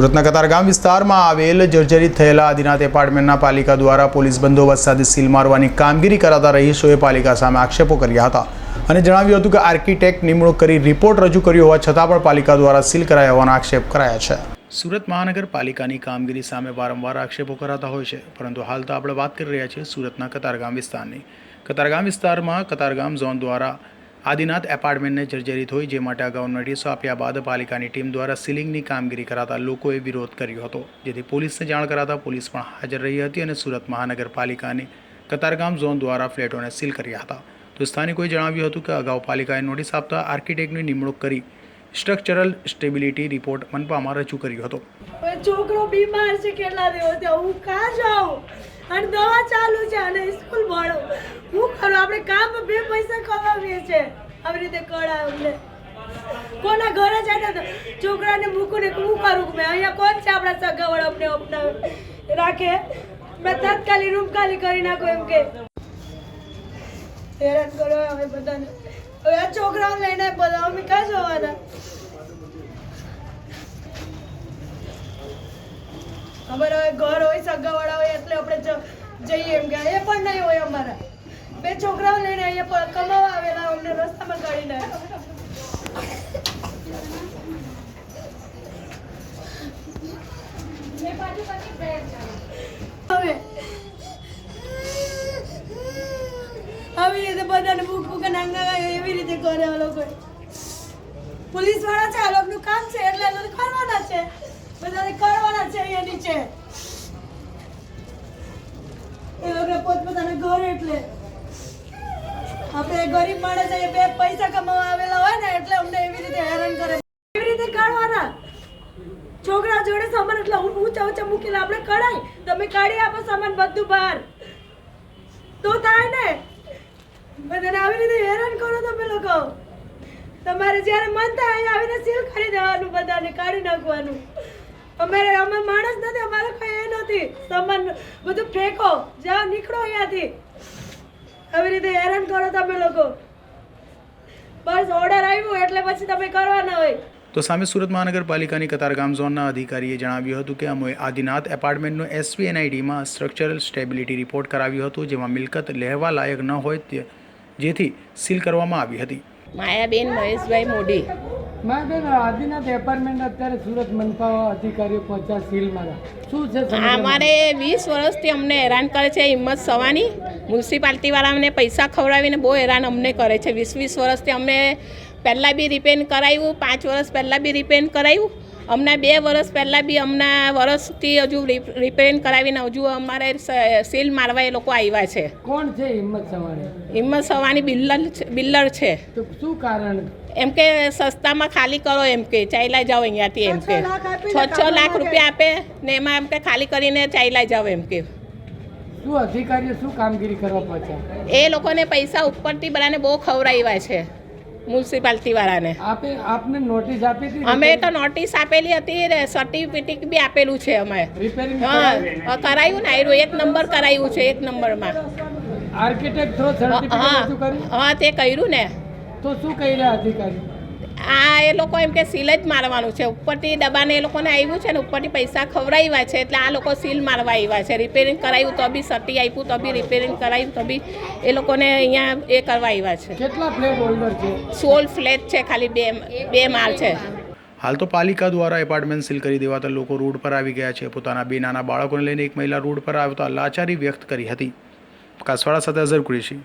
સુરતના કતારગામ વિસ્તારમાં આવેલ જર્જરિત થયેલા આદિનાથ એપાર્ટમેન્ટના પાલિકા દ્વારા પોલીસ બંદોબસ્ત સાથે સીલ મારવાની કામગીરી કરાતા રહીશોએ પાલિકા સામે આક્ષેપો કર્યા હતા. અને જણાવ્યું હતું કે આર્કિટેક્ટ નિમણૂક કરી રિપોર્ટ રજૂ કર્યો હોવા છતાં પણ પાલિકા દ્વારા સીલ કરાયા હોવાના આક્ષેપ કરાયા છે. સુરત મહાનગરપાલિકાની કામગીરી સામે વારંવાર આક્ષેપો કરાતા હોય છે, પરંતુ હાલ તો આપણે વાત કરી રહ્યા છીએ સુરતના કતારગામ વિસ્તારની. કતારગામ વિસ્તારમાં કતારગામ ઝોન દ્વારા આદિનાથ એપાર્ટમેન્ટને જર્જરિત હોય, જે માટે અગાઉ નોટિસો આપ્યા બાદ પાલિકાની ટીમ દ્વારા સીલિંગની કામગીરી કરાતા લોકોએ વિરોધ કર્યો હતો. જેથી પોલીસને જાણ કરાતા પોલીસ પણ હાજર રહી હતી અને સુરત મહાનગરપાલિકાની કતારગામ ઝોન દ્વારા ફ્લેટોને સીલ કર્યા હતા. તો સ્થાનિકોએ જણાવ્યું હતું કે અગાઉ પાલિકાએ નોટિસ આપતા આર્કિટેક્ટની નિમણૂક કરી સ્ટ્રક્ચરલ સ્ટેબિલિટી રિપોર્ટ મનપામાં રજૂ કર્યો હતો. છોકરો બીમાર છે કેટલા દિવસ હું કાં જાઉં? અને દવા ચાલુ છે અને સ્કૂલ ભણો હું કરું આપણે કામ બે પૈસા કમાવીએ છે આવી રીતે કળા અમને. કોના ઘરે જાય ને છોકરાને મૂકું ને હું કરું મેં? અહીંયા કોણ છે આપણા સગાવડ અમને અપનાવે? રાખે. મેં તત્કાલી રૂમ ખાલી કરી નાખો એમ કે. હેરાન કરો હવે બધાને. હવે આ છોકરાઓ લઈને બધા અમે ક્યાં જવાના? અમારે ઘર હોય, સગાવાળા હોય, એટલે આપણે જઈએ એમ કે એ પણ નહીં હોય અમારા. બે છોકરાઓ લઈને અહીંયા પણ કમાવા આવેલા, અમને રસ્તામાં કાઢી નાખ્યા. હવે, આવી રીતે બધાને ભૂખ ભૂખ નાંગા એવી રીતે કરે આ લોકો પોલીસવાળા છે, આ લોકોનું કામ છે, એટલે આ લોકો કરવાના છે. બધાને કરવાના છે અહીંયા નીચે. એ લોકો પોતપોતાના ઘર એટલે. આપણે ગરીબ માણસ એ બે પૈસા કમાવા આવેલા હોય ને, એટલે અમને એવી રીતે હેરાન કરે. એવી રીતે કાઢવાના. છોકરા જોડે સામાન એટલે હું ઊંચા ઊંચા મૂકીને આપણે કઢાય. તમે કાઢી આપો સામાન બધું બહાર. તો થાય ને. બધાને આવી રીતે હેરાન કરો તમે લોકો. તમારે જ્યારે મન થાય આવીને સીલ કરી દેવાનું બધાને, કાઢી નાખવાનું. અમારે અમે માણસ નથી અમારે કઈ એ નથી. સામાન બધું ફેંકો. જાઓ નીકળો અહીંયાથી. આવી રીતે હેરાન કરો તમે લોકો. બસ ઓર્ડર આવ્યો એટલે પછી તમે કરવાના હોય. તો સામે સુરત મહાનગરપાલિકાની કતારગામ ઝોનના અધિકારીએ જણાવ્યું હતું કે અમે આદિનાથ એપાર્ટમેન્ટનો એસવીએનઆઈડીમાં સ્ટ્રક્ચરલ સ્ટેબિલિટી રિપોર્ટ કરાવ્યો હતો જેમાં મિલકત લેવા લાયક ન હોય તે જેથી સીલ કરવામાં આવી હતી. માયાબેન મહેશભાઈ મોડી માં બેન આદિનાથ એપાર્ટમેન્ટ અત્યારે સુરત મનપા અધિકારીઓ પહોંચ્યા સીલ મારા. શું છે અમારે વીસ વર્ષથી અમને હેરાન કરે છે હિંમત સવાની. મ્યુનિસિપાલિટીવાળા અમને પૈસા ખવડાવીને બહુ હેરાન અમને કરે છે. વીસ વીસ વર્ષથી અમને પહેલાં બી રિપેર કરાવ્યું પાંચ વર્ષ પહેલાં બી રિપેર કરાવ્યું અમને બે વર્ષ પહેલાં બી અમના વર્ષથી હજુ રિપેર કરાવીને હજુ અમારે સીલ મારવા એ લોકો આવ્યા છે. કોણ છે હિંમત સવાની હિંમત સવાની બિલ્લર છે- બિલ્લર છે. તો શું કારણ? એમ કે સસ્તામાં ખાલી કરો એમ કે ચાલ્યા જાઓ અહીંયાથી એમ કે. છ છ લાખ રૂપિયા આપે ને એમાં એમ કે ખાલી કરીને ચાલ્યા જાઓ એમ કે. શું અધિકારીઓ શું કામગીરી કરવા પડશે? એ લોકોને પૈસા ઉપરથી બધાને બહુ ખવડાવ્યા છે મ્યુનિસિપાલિટી વાળાને આપે આપને નોટિસ આપી હતી? અમે તો નોટિસ આપેલી હતી સર્ટિફિકેટ બી આપેલું છે અમે હા કરાયું ને આયરું એક નંબર કરાયું છે એક નંબરમાં. આર્કિટેક્ટ થ્રો સર્ટિફિકેટ હા તે કર્યું ને. તો શું કહી રહ્યા અધિકારી? આ એ લોકો એમ કે સીલ જ મારવાનું છે. ઉપરથી દબાને એ લોકોને આવ્યું છે ને ઉપરથી પૈસા ખવડાવ્યા છે એટલે આ લોકો સીલ મારવા આવ્યા છે. રિપેરિંગ કરાવ્યું તો બી સટી આપ્યું તો બી રિપેરિંગ કરાવ્યું તો બી એ લોકોને અહીંયા એ કરવા આવ્યા છે. કેટલા ફ્લેટ હોલ્ડર છે? સોળ ફ્લેટ છે ખાલી બે બે માળ છે. હાલ તો પાલિકા દ્વારા એપાર્ટમેન્ટ સીલ કરી દેવાતા લોકો રોડ પર આવી ગયા છે. પોતાના બે નાના બાળકોને લઈને એક મહિલા રોડ પર આવતા લાચારી વ્યક્ત કરી હતી. કાસવાડા સાથે અઝર કુરેશી.